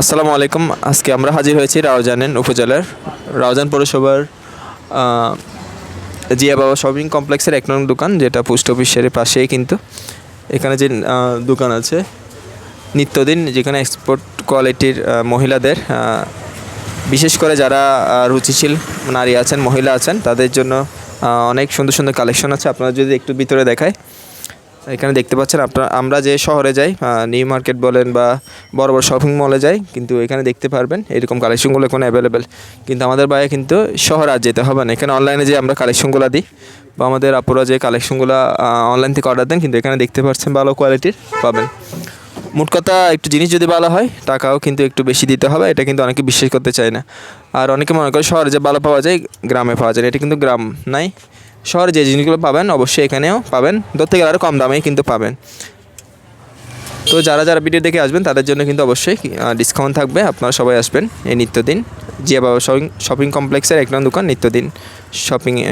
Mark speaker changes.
Speaker 1: আসসালামু আলাইকুম। আজকে আমরা হাজির হয়েছি রাউজানের উপজেলার, রাউজান পৌরসভার জিয়া বাবা শপিং কমপ্লেক্সের এক নং দোকান, যেটা পোস্ট অফিসের পাশেই কিন্তু এখানে যে দোকান আছে। নিত্যদিন যেখানে এক্সপোর্ট কোয়ালিটির মহিলাদের বিশেষ করে যারা রুচিশীল নারী আছেন, মহিলা আছেন, তাদের জন্য অনেক সুন্দর সুন্দর কালেকশন আছে। আপনারা যদি একটু ভিতরে দেখায় এখানে দেখতে পাচ্ছেন আপনারা, আমরা যে শহরে যাই নিউ মার্কেট বলেন বা বড় বড় শপিং মলে যাই, কিন্তু এখানে দেখতে পারবেন এরকম কালেকশনগুলো এখন অ্যাভেলেবেল কিন্তু আমাদের বাইরে কিন্তু শহর আর যেতে হবে না। এখানে অনলাইনে যে আমরা কালেকশনগুলো দিই, বা আমাদের আপুরা যে কালেকশনগুলো অনলাইন থেকে অর্ডার দেন, কিন্তু এখানে দেখতে পাচ্ছেন ভালো কোয়ালিটির পাবেন। মোট কথা একটু জিনিস যদি ভালো হয়, টাকাও কিন্তু একটু বেশি দিতে হবে, এটা কিন্তু অনেকে বিশ্বাস করতে চায় না। আর অনেকে মনে করে শহরে যে ভালো পাওয়া যায়, গ্রামে পাওয়া যায় এটা কিন্তু গ্রাম নাই। শহরে যে জিনিসগুলো পাবেন অবশ্যই এখানেও পাবেন। ধরতে থেকে আরও কম দামেই কিন্তু পাবেন। তো যারা যারা ভিডিও দেখে আসবেন, তাদের জন্য কিন্তু অবশ্যই ডিসকাউন্ট থাকবে। আপনারা সবাই আসবেন এই নিত্যদিন। জিয়া বাবা শপিং শপিং কমপ্লেক্সের এক নম্বর দোকান নিত্যদিন শপিংয়ে